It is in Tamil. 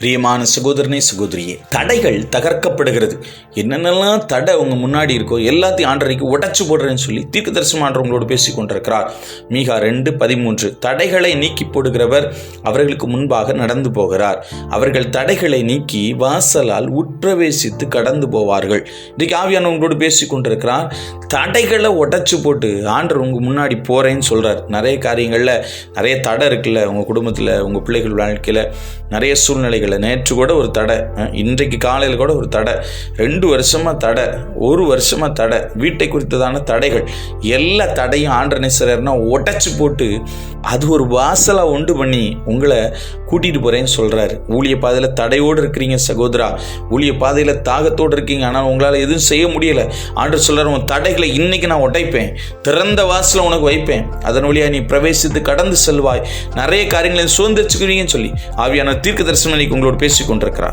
பிரியமான சகோதரனே சகோதரியே தடைகள் தகர்க்கப்படுகிறது. என்னென்னலாம் தடை அவங்க முன்னாடி இருக்கோ எல்லாத்தையும் ஆண்டரைக்கு உடச்சு போடுறேன்னு சொல்லி தீர்க்க தரிசனமானவங்களோடு பேசி கொண்டிருக்கிறார். மீகா ரெண்டு பதிமூன்று தடைகளை நீக்கி போடுகிறவர் அவர்களுக்கு முன்பாக நடந்து போகிறார். அவர்கள் தடைகளை நீக்கி வாசலால் உட்பிரவேசித்து கடந்து போவார்கள். இன்றைக்கு ஆவியானவங்களோடு பேசி கொண்டிருக்கிறார். தடைகளை உடச்சு போட்டு ஆண்டர் உங்க முன்னாடி போகிறேன்னு சொல்கிறார் நிறைய காரியங்களில் நிறைய தடை இருக்குல்ல உங்கள் குடும்பத்தில் உங்கள் பிள்ளைகள் வாழ்க்கையில் நிறைய சூழ்நிலைகள் நேற்று கூட ஒரு தடை. இன்றைக்கு காலையில் கூட ஒரு தடை. ரெண்டு வருஷமா தடை. ஒரு வருஷமா தடை. வீட்டை குறித்ததான தடைகள். எல்லா தடையும் ஆண்டர் நேசரர்னா உடைச்சு போட்டு அது ஒரு வாசலாக உண்டு பண்ணி உங்களை கூட்டிட்டு போறேன்னு சொல்றாரு. ஊழிய பாதையில் தடையோடு இருக்கிறீங்க சகோதரா. ஊழிய பாதையில் தாகத்தோடு இருக்கீங்க. ஆனால் உங்களால் எதுவும் செய்ய முடியலை. ஆண்டு சொல்கிறார் உன் தடைகளை இன்னைக்கு நான் உடைப்பேன். திறந்த வாசலை உனக்கு வைப்பேன். அதன் வழியா நீ பிரவேசித்து கடந்து செல்வாய். நிறைய காரியங்களை சுதந்திரிச்சுக்கிறீங்கன்னு சொல்லி ஆவியான தீர்க்க தரிசனம் உங்களோடு பேசிக் கொண்டிருக்கிறார்